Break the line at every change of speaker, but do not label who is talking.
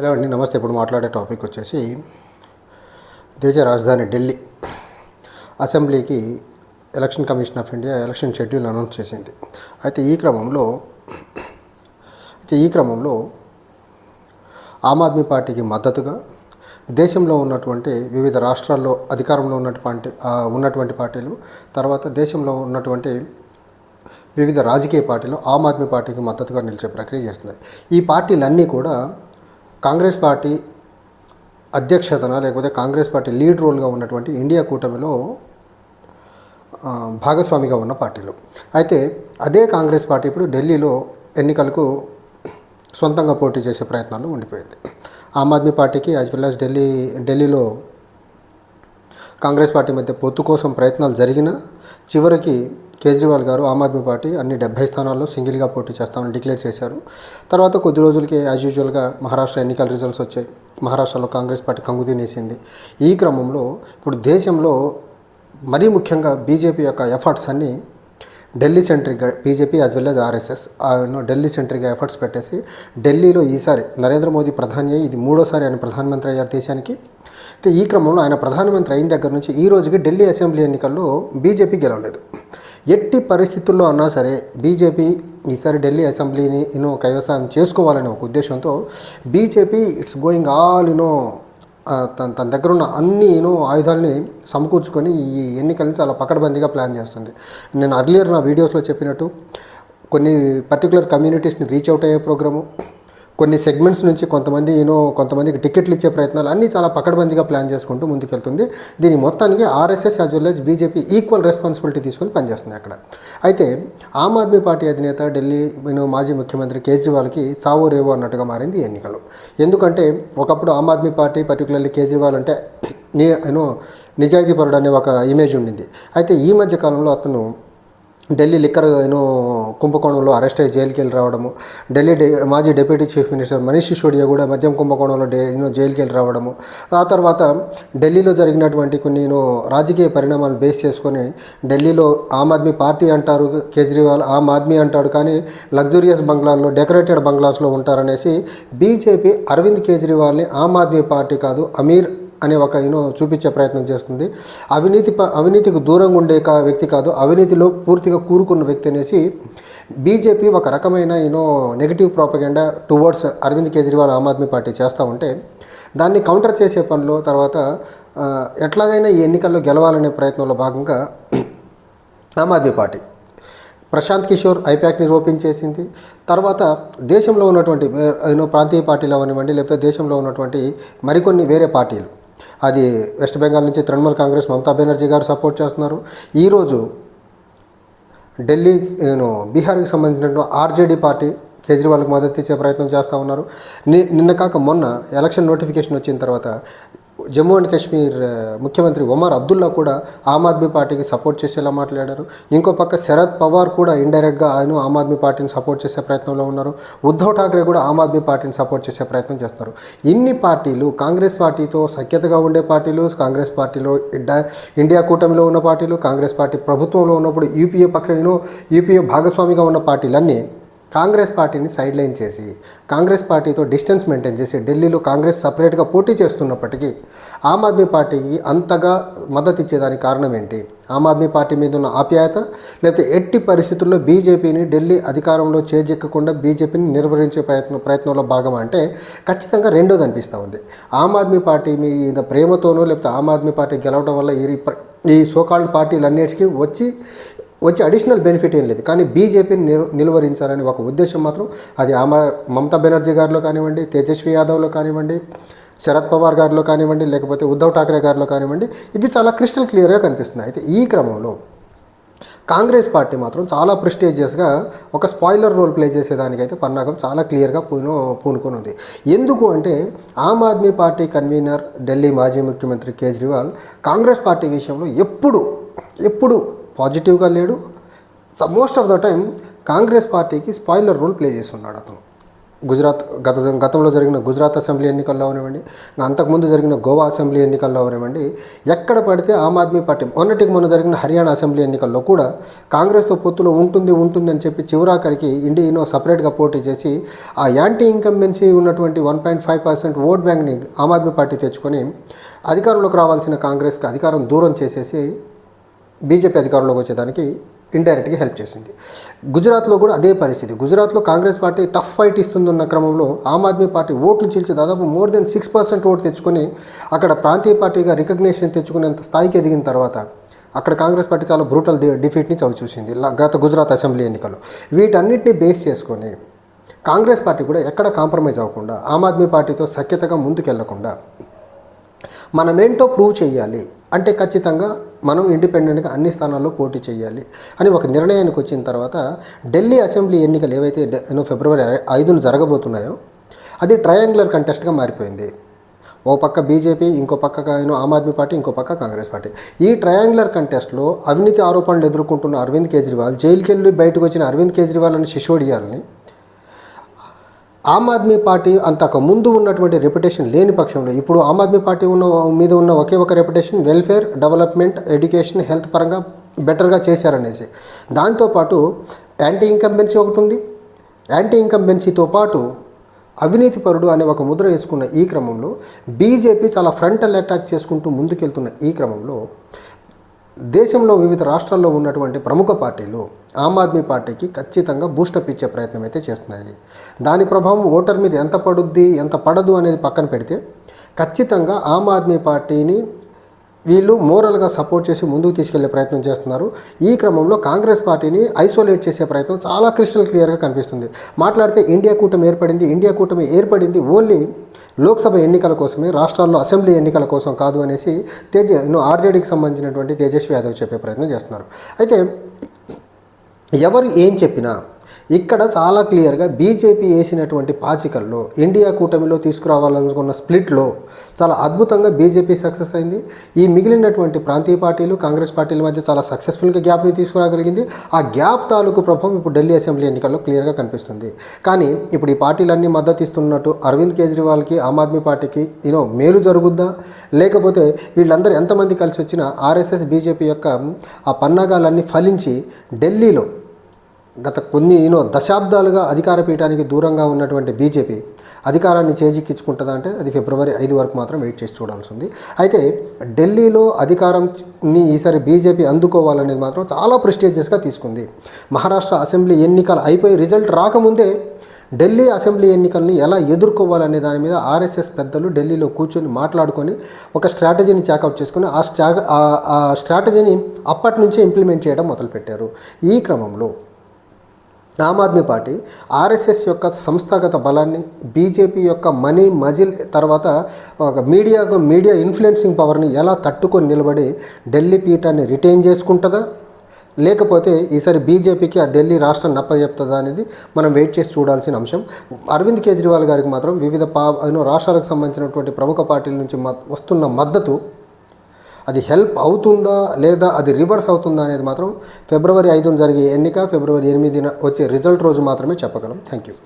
Hello అండి నమస్తే. ఇప్పుడు మాట్లాడే టాపిక్ వచ్చేసి దేశ రాజధాని ఢిల్లీ అసెంబ్లీకి election commission of India election schedule announce చేసింది. అయితే ఈ క్రమంలో అయితే ఈ క్రమంలో ఆమ్ ఆద్మీ పార్టీకి మద్దతుగా దేశంలో ఉన్నటువంటి వివిధ రాష్ట్రాల్లో అధికారంలో ఉన్నటువంటి ఉన్నటువంటి పార్టీలు తర్వాత దేశంలో ఉన్నటువంటి వివిధ రాజకీయ పార్టీలు ఆమ్ ఆద్మీ పార్టీకి మద్దతుగా నిలిచే ప్రక్రియ చేస్తున్నాయి. ఈ పార్టీలన్నీ కూడా కాంగ్రెస్ పార్టీ అధ్యక్షతన లేకపోతే కాంగ్రెస్ పార్టీ లీడ్ రోల్గా ఉన్నటువంటి ఇండియా కూటమిలో భాగస్వామిగా ఉన్న పార్టీలు. అయితే అదే కాంగ్రెస్ పార్టీ ఇప్పుడు ఢిల్లీలో ఎన్నికలకు సొంతంగా పోటీ చేసే ప్రయత్నాల్లో ఉండిపోయింది. ఆమ్ ఆద్మీ పార్టీకి యాజ్ వెల్ యాజ్ ఢిల్లీ ఢిల్లీలో కాంగ్రెస్ పార్టీ మధ్య పొత్తు కోసం ప్రయత్నాలు జరిగినా చివరికి కేజ్రీవాల్ గారు ఆమ్ ఆద్మీ పార్టీ అన్ని డెబ్బై స్థానాల్లో సింగిల్గా పోటీ చేస్తామని డిక్లేర్ చేశారు. తర్వాత కొద్ది రోజులకి యాజ్ యూజువల్గా మహారాష్ట్ర ఎన్నికల రిజల్ట్స్ వచ్చాయి. మహారాష్ట్రలో కాంగ్రెస్ పార్టీ కంగుదీనేసింది ఈ క్రమంలో ఇప్పుడు దేశంలో మరీ ముఖ్యంగా బీజేపీ యొక్క ఎఫర్ట్స్ అన్నీ Delhi సెంట్రిక్గా BJP as well as RSS Delhi సెంట్రిక్గా efforts పెట్టేసి ఢిల్లీలో ఈసారి నరేంద్ర మోదీ ప్రధాని అయ్యి ఇది మూడోసారి ఆయన ప్రధానమంత్రి అయ్యారు దేశానికి. అయితే ఈ క్రమంలో ఆయన ప్రధానమంత్రి అయిన దగ్గర నుంచి ఈ రోజుకి ఢిల్లీ అసెంబ్లీ ఎన్నికల్లో బీజేపీ గెలవలేదు. ఎట్టి పరిస్థితుల్లో అన్నా సరే బీజేపీ ఈసారి ఢిల్లీ అసెంబ్లీని యూనో కైవసం చేసుకోవాలనే ఒక ఉద్దేశంతో BJP it's going all you know తన తన దగ్గర ఉన్న అన్ని యూనో ఆయుధాలని సమకూర్చుకొని ఈ ఎన్నికల్ని చాలా పకడ్బందీగా ప్లాన్ చేస్తుంది. నేను అర్లియర్ నా వీడియోస్లో చెప్పినట్టు కొన్ని పర్టికులర్ కమ్యూనిటీస్ని రీచ్ అవుట్ అయ్యే ప్రోగ్రాము కొన్ని సెగ్మెంట్స్ నుంచి కొంతమంది యూనో కొంతమందికి టికెట్లు ఇచ్చే ప్రయత్నాలు అన్నీ చాలా పకడ్బందీగా ప్లాన్ చేసుకుంటూ ముందుకెళ్తుంది. దీని మొత్తానికి RSS as well as BJP equal responsibility తీసుకొని పనిచేస్తుంది అక్కడ. అయితే ఆమ్ ఆద్మీ పార్టీ అధినేత ఢిల్లీ యూనో మాజీ ముఖ్యమంత్రి కేజ్రీవాల్కి చావో రేవో అన్నట్టుగా మారింది ఈ ఎన్నికలు. ఎందుకంటే ఒకప్పుడు ఆమ్ ఆద్మీ పార్టీ పర్టికులర్లీ కేజ్రీవాల్ అంటే నీ యూనో నిజాయితీపరుడు అనే ఒక ఇమేజ్ ఉండింది. అయితే ఈ మధ్య కాలంలో అతను ఢిల్లీ లిక్కర్ యూనో కుంభకోణంలో అరెస్ట్ అయ్యి జైలుకి వెళ్ళి రావడము. ఢిల్లీ మాజీ deputy chief minister Manish Sisodia కూడా మద్యం కుంభకోణంలో డే యూనో జైలుకి వెళ్ళి రావడము. ఆ తర్వాత ఢిల్లీలో జరిగినటువంటి కొన్ని యూనో రాజకీయ పరిణామాలు బేస్ చేసుకొని ఢిల్లీలో ఆమ్ ఆద్మీ పార్టీ అంటారు కేజ్రీవాల్ ఆమ్ ఆద్మీ అంటాడు. కానీ లగ్జూరియస్ బంగ్లాల్లో డెకరేటెడ్ బంగ్లాస్లో ఉంటారనేసి బీజేపీ అరవింద్ కేజ్రీవాల్ని ఆమ్ ఆద్మీ పార్టీ కాదు అమీర్ అనే ఒక యూనో చూపించే ప్రయత్నం చేస్తుంది. అవినీతి ప- అవినీతికి దూరంగా ఉండే కా వ్యక్తి కాదు అవినీతిలో పూర్తిగా కూరుకున్న వ్యక్తి అనేసి బీజేపీ ఒక రకమైన you know negative propaganda towards Arvind Kejriwal Aam Aadmi party చేస్తూ ఉంటే దాన్ని కౌంటర్ చేసే పనిలో తర్వాత ఎట్లాగైనా ఈ ఎన్నికల్లో గెలవాలనే ప్రయత్నంలో భాగంగా ఆమ్ ఆద్మీ పార్టీ ప్రశాంత్ కిషోర్ ఐప్యాక్ని రూపించేసింది తర్వాత దేశంలో ఉన్నటువంటి వే- ప్రాంతీయ పార్టీలు అవనివ్వండి లేకపోతే దేశంలో ఉన్నటువంటి మరికొన్ని వేరే పార్టీలు. అది వెస్ట్ బెంగాల్ నుంచి తృణమూల్ కాంగ్రెస్ మమతా బెనర్జీ గారు సపోర్ట్ చేస్తున్నారు. ఈరోజు ఢిల్లీ నేను బీహార్కి సంబంధించినటువంటి ఆర్జేడీ పార్టీ కేజ్రీవాల్కి మద్దతు ఇచ్చే ప్రయత్నం చేస్తూ ఉన్నారు. ని నిన్న కాక మొన్న ఎలక్షన్ నోటిఫికేషన్ వచ్చిన తర్వాత జమ్మూ అండ్ కాశ్మీర్ ముఖ్యమంత్రి ఒమర్ అబ్దుల్లా కూడా ఆమ్ ఆద్మీ పార్టీకి సపోర్ట్ చేసేలా మాట్లాడారు. ఇంకో పక్క శరద్ పవార్ కూడా ఇండైరెక్ట్గా ఆయన ఆమ్ ఆద్మీ పార్టీని సపోర్ట్ చేసే ప్రయత్నంలో ఉన్నారు. ఉద్ధవ్ ఠాక్రే కూడా ఆమ్ ఆద్మీ పార్టీని సపోర్ట్ చేసే ప్రయత్నం చేస్తారు. ఇన్ని పార్టీలు కాంగ్రెస్ పార్టీతో సఖ్యతగా ఉండే పార్టీలు కాంగ్రెస్ పార్టీలో ఇండియా కూటమిలో ఉన్న పార్టీలు కాంగ్రెస్ పార్టీ ప్రభుత్వంలో ఉన్నప్పుడు యూపీఏ పక్షంలో యూపీఏ భాగస్వామిగా ఉన్న పార్టీలన్నీ కాంగ్రెస్ పార్టీని సైడ్ లైన్ చేసి కాంగ్రెస్ పార్టీతో డిస్టెన్స్ మెయింటైన్ చేసి ఢిల్లీలో కాంగ్రెస్ సపరేట్గా పోటీ చేస్తున్నప్పటికీ ఆమ్ ఆద్మీ పార్టీకి అంతగా మద్దతు ఇచ్చేదానికి కారణం ఏంటి? ఆమ్ ఆద్మీ పార్టీ మీద ఉన్న ఆప్యాయత లేకపోతే ఎట్టి పరిస్థితుల్లో బీజేపీని ఢిల్లీ అధికారంలో చేజెక్కకుండా బీజేపీని నిర్వహించే ప్రయత్నం ప్రయత్నంలో భాగం అంటే ఖచ్చితంగా రెండోది అనిపిస్తూ ఉంది. ఆమ్ ఆద్మీ పార్టీ మీద ప్రేమతోనో లేకపోతే ఆమ్ ఆద్మీ పార్టీ గెలవడం వల్ల ఈ ఈ సోకాల్డ్ పార్టీలన్నిటికీ వచ్చి వచ్చి అడిషనల్ బెనిఫిట్ ఏం లేదు. కానీ బీజేపీని నిలువరించాలని ఒక ఉద్దేశం మాత్రం అది ఆమె మమతా బెనర్జీ గారిలో కానివ్వండి తేజస్వి యాదవ్లో కానివ్వండి శరద్ పవార్ గారిలో కానివ్వండి లేకపోతే ఉద్ధవ్ ఠాక్రే గారిలో కానివ్వండి ఇది చాలా క్రిస్టల్ క్లియర్గా కనిపిస్తుంది. అయితే ఈ క్రమంలో కాంగ్రెస్ పార్టీ మాత్రం చాలా ప్రిస్టేజియస్గా ఒక స్పాయిలర్ రోల్ ప్లే చేసేదానికైతే పన్నాగం చాలా క్లియర్గా పూను పూనుకొని ఉంది ఎందుకు అంటే ఆమ్ ఆద్మీ పార్టీ కన్వీనర్ ఢిల్లీ మాజీ ముఖ్యమంత్రి కేజ్రీవాల్ కాంగ్రెస్ పార్టీ విషయంలో ఎప్పుడు ఎప్పుడు పాజిటివ్గా లేడు. Most of the time Congress పార్టీకి స్పాయిలర్ రోల్ ప్లే చేస్తున్నాడు అతను. గుజరాత్ గత గతంలో జరిగిన గుజరాత్ అసెంబ్లీ ఎన్నికల్లో అవనివ్వండి అంతకుముందు జరిగిన గోవా అసెంబ్లీ ఎన్నికల్లో అవనివ్వండి ఎక్కడ పడితే ఆమ్ ఆద్మీ పార్టీ మొన్నటికి మొన్న జరిగిన హర్యానా అసెంబ్లీ ఎన్నికల్లో కూడా కాంగ్రెస్తో పొత్తులో ఉంటుంది ఉంటుంది అని చెప్పి చివరాఖరికి ఇండియనో సపరేట్గా పోటీ చేసి ఆ యాంటీ ఇన్కంబెన్సీ ఉన్నటువంటి one point five percent vote బ్యాంక్ని Aam Aadmi party తెచ్చుకొని అధికారంలోకి రావాల్సిన కాంగ్రెస్కి అధికారం దూరం చేసేసి బీజేపీ అధికారంలోకి వచ్చేదానికి ఇండైరెక్ట్గా హెల్ప్ చేసింది. గుజరాత్లో కూడా అదే పరిస్థితి. గుజరాత్లో కాంగ్రెస్ పార్టీ టఫ్ ఫైట్ ఇస్తుందన్న క్రమంలో ఆమ్ ఆద్మీ పార్టీ ఓట్లు చీల్చి దాదాపు more than six percent vote తెచ్చుకొని అక్కడ ప్రాంతీయ పార్టీగా రికగ్నేషన్ తెచ్చుకునేంత స్థాయికి ఎదిగిన తర్వాత అక్కడ కాంగ్రెస్ పార్టీ చాలా బ్రూటల్ డిఫీట్ని చవి చూసింది. గత గుజరాత్ అసెంబ్లీ ఎన్నికల్లో వీటన్నిటిని బేస్ చేసుకొని కాంగ్రెస్ పార్టీ కూడా ఎక్కడ కాంప్రమైజ్ అవ్వకుండా ఆమ్ ఆద్మీ పార్టీతో సఖ్యతగా ముందుకెళ్ళకుండా మనమేంటో ప్రూవ్ చేయాలి అంటే ఖచ్చితంగా మనం ఇండిపెండెంట్గా అన్ని స్థానాల్లో పోటీ చేయాలి అని ఒక నిర్ణయానికి వచ్చిన తర్వాత ఢిల్లీ అసెంబ్లీ ఎన్నికలు ఏవైతే ఫిబ్రవరి ఐదున జరగబోతున్నాయో అది ట్రయాంగులర్ కంటెస్ట్గా మారిపోయింది. ఓ పక్క బీజేపీ ఇంకో పక్క ఏమో ఆమ్ ఆద్మీ పార్టీ ఇంకో పక్క కాంగ్రెస్ పార్టీ. ఈ ట్రయాంగులర్ కంటెస్ట్లో అవినీతి ఆరోపణలు ఎదుర్కొంటున్న అరవింద్ కేజ్రీవాల్ జైలుకెళ్ళి బయటకు వచ్చిన అరవింద్ కేజ్రీవాల్ అని శిశోడియాలని ఆమ్ ఆద్మీ పార్టీ అంతకు ముందు ఉన్నటువంటి రెప్యుటేషన్ లేని పక్షంలో ఇప్పుడు ఆమ్ ఆద్మీ పార్టీ ఉన్న మీద ఉన్న ఒకే ఒక reputation welfare development education health పరంగా బెటర్గా చేశారనేసి. దాంతోపాటు యాంటీ ఇన్కంబెన్సీ ఒకటి ఉంది. యాంటీ ఇన్కంబెన్సీతో పాటు అవినీతి పరుడు అనే ఒక ముద్ర వేసుకున్న ఈ క్రమంలో బీజేపీ చాలా ఫ్రంటల్ అటాక్ చేసుకుంటూ ముందుకెళ్తున్న ఈ క్రమంలో దేశంలో వివిధ రాష్ట్రాల్లో ఉన్నటువంటి ప్రముఖ పార్టీలు ఆమ్ ఆద్మీ పార్టీకి ఖచ్చితంగా బూస్టప్ ఇచ్చే ప్రయత్నం అయితే చేస్తున్నాయి. దాని ప్రభావం ఓటర్ మీద ఎంత పడుద్ది ఎంత పడదు అనేది పక్కన పెడితే ఖచ్చితంగా ఆమ్ ఆద్మీ పార్టీని వీళ్ళు మోరల్గా సపోర్ట్ చేసి ముందుకు తీసుకెళ్ళే ప్రయత్నం చేస్తున్నారు. ఈ క్రమంలో కాంగ్రెస్ పార్టీని ఐసోలేట్ చేసే ప్రయత్నం చాలా క్రిస్టల్ క్లియర్గా కనిపిస్తుంది. మాట్లాడితే ఇండియా కూటమి ఏర్పడింది ఇండియా కూటమి ఏర్పడింది ఓన్లీ లోక్సభ ఎన్నికల కోసమే రాష్ట్రాల్లో అసెంబ్లీ ఎన్నికల కోసం కాదు అనేసి తేజ ఇನ್ನು ఆర్జేడీకి సంబంధించినటువంటి తేజస్వి యాదవ్ చెప్పే ప్రయత్నం చేస్తున్నారు. అయితే ఎవరు ఏం చెప్పినా ఇక్కడ చాలా క్లియర్గా బీజేపీ వేసినటువంటి పాచికల్లో ఇండియా కూటమిలో తీసుకురావాలనుకున్న స్ప్లిట్లో చాలా అద్భుతంగా బీజేపీ సక్సెస్ అయింది. ఈ మిగిలినటువంటి ప్రాంతీయ పార్టీలు కాంగ్రెస్ పార్టీల మధ్య చాలా సక్సెస్ఫుల్గా గ్యాప్ని తీసుకురాగలిగింది. ఆ గ్యాప్ తాలూకు ప్రభావం ఇప్పుడు ఢిల్లీ అసెంబ్లీ ఎన్నికల్లో క్లియర్గా కనిపిస్తుంది. కానీ ఇప్పుడు ఈ పార్టీలన్నీ మద్దతు ఇస్తున్నట్టు అరవింద్ కేజ్రీవాల్కి ఆమ్ ఆద్మీ పార్టీకి యూనో మేలు జరుగుద్దా? లేకపోతే వీళ్ళందరూ ఎంతమంది కలిసి వచ్చినా ఆర్ఎస్ఎస్ బీజేపీ యొక్క ఆ పన్నాగాలన్నీ ఫలించి ఢిల్లీలో గత కొన్ని యూనో దశాబ్దాలుగా అధికార పీఠానికి దూరంగా ఉన్నటువంటి బీజేపీ అధికారాన్ని చేజిక్కించుకుంటుందా అంటే అది ఫిబ్రవరి ఐదు వరకు మాత్రం వెయిట్ చేసి చూడాల్సి ఉంది. అయితే ఢిల్లీలో అధికారంని ఈసారి బీజేపీ అందుకోవాలనేది మాత్రం చాలా ప్రెస్టీజియస్గా తీసుకుంది. మహారాష్ట్ర అసెంబ్లీ ఎన్నికలు అయిపోయి రిజల్ట్ రాకముందే ఢిల్లీ అసెంబ్లీ ఎన్నికల్ని ఎలా ఎదుర్కోవాలనే దాని మీద ఆర్ఎస్ఎస్ పెద్దలు ఢిల్లీలో కూర్చొని మాట్లాడుకొని ఒక స్ట్రాటజీని చేకౌట్ చేసుకుని ఆ స్ట్రా ఆ స్ట్రాటజీని అప్పటి నుంచే ఇంప్లిమెంట్ చేయడం మొదలుపెట్టారు. ఈ క్రమంలో ఆమ్ ఆద్మీ పార్టీ ఆర్ఎస్ఎస్ యొక్క సంస్థాగత బలాన్ని బీజేపీ యొక్క మనీ మజిల్ తర్వాత ఒక మీడియా మీడియా ఇన్ఫ్లుయెన్సింగ్ పవర్ని ఎలా తట్టుకొని నిలబడి ఢిల్లీ పీఠాన్ని రిటైన్ చేసుకుంటుందా? లేకపోతే ఈసారి బీజేపీకి ఆ ఢిల్లీ రాష్ట్రం నప్పచెప్తుందా అనేది మనం వెయిట్ చేసి చూడాల్సిన అంశం. అరవింద్ కేజ్రీవాల్ గారికి మాత్రం వివిధ పా రాష్ట్రాలకు సంబంధించినటువంటి ప్రముఖ పార్టీల నుంచి మ- వస్తున్న మద్దతు అది హెల్ప్ అవుతుందా లేదా అది రివర్స్ అవుతుందా అనేది మాత్రం ఫిబ్రవరి ఐదున జరిగే ఎన్నిక ఫిబ్రవరి ఎనిమిదిన వచ్చే రిజల్ట్ రోజు మాత్రమే చెప్పగలం. Thank you.